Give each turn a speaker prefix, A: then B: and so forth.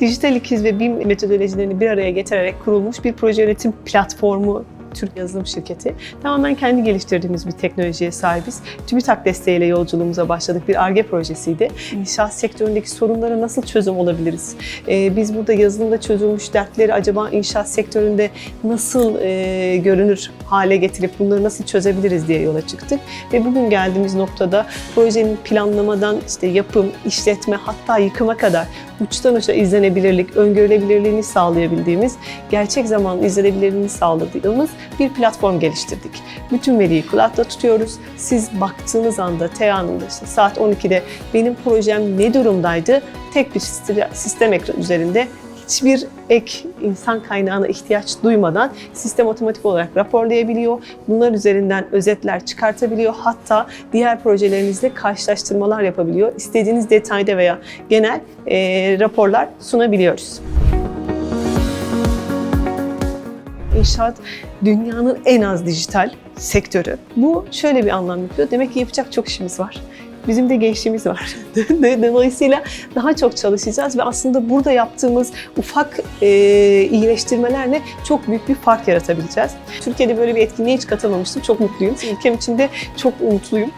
A: dijital ikiz ve BİM metodolojilerini bir araya getirerek kurulmuş bir proje yönetim platformu Türk yazılım şirketi. Tamamen kendi geliştirdiğimiz bir teknolojiye sahibiz. TÜBİTAK desteğiyle yolculuğumuza başladık. Bir ARGE projesiydi. İnşaat sektöründeki sorunlara nasıl çözüm olabiliriz? Ee, biz burada yazılımda çözülmüş dertleri acaba inşaat sektöründe nasıl e, görünür hale getirip bunları nasıl çözebiliriz diye yola çıktık. Ve bugün geldiğimiz noktada projenin planlamadan işte yapım, işletme hatta yıkıma kadar uçtan uça izlenebilirlik, öngörülebilirliğini sağlayabildiğimiz, gerçek zaman izlenebilirliğini sağladığımız bir platform geliştirdik. Bütün veriyi cloud'da tutuyoruz. Siz baktığınız anda, T anında işte saat 12'de benim projem ne durumdaydı? Tek bir sistem- ekranı üzerinde hiçbir ek insan kaynağına ihtiyaç duymadan sistem otomatik olarak raporlayabiliyor. Bunlar üzerinden özetler çıkartabiliyor. Hatta diğer projelerinizle karşılaştırmalar yapabiliyor. İstediğiniz detayda veya genel eee, raporlar sunabiliyoruz. İnşaat dünyanın en az dijital sektörü. Bu şöyle bir anlam yapıyor. Demek ki yapacak çok işimiz var. Bizim de gençliğimiz var. Dolayısıyla daha çok çalışacağız ve aslında burada yaptığımız ufak e, iyileştirmelerle çok büyük bir fark yaratabileceğiz. Türkiye'de böyle bir etkinliğe hiç katılmamıştım. Çok mutluyum. Ülkem için de çok umutluyum.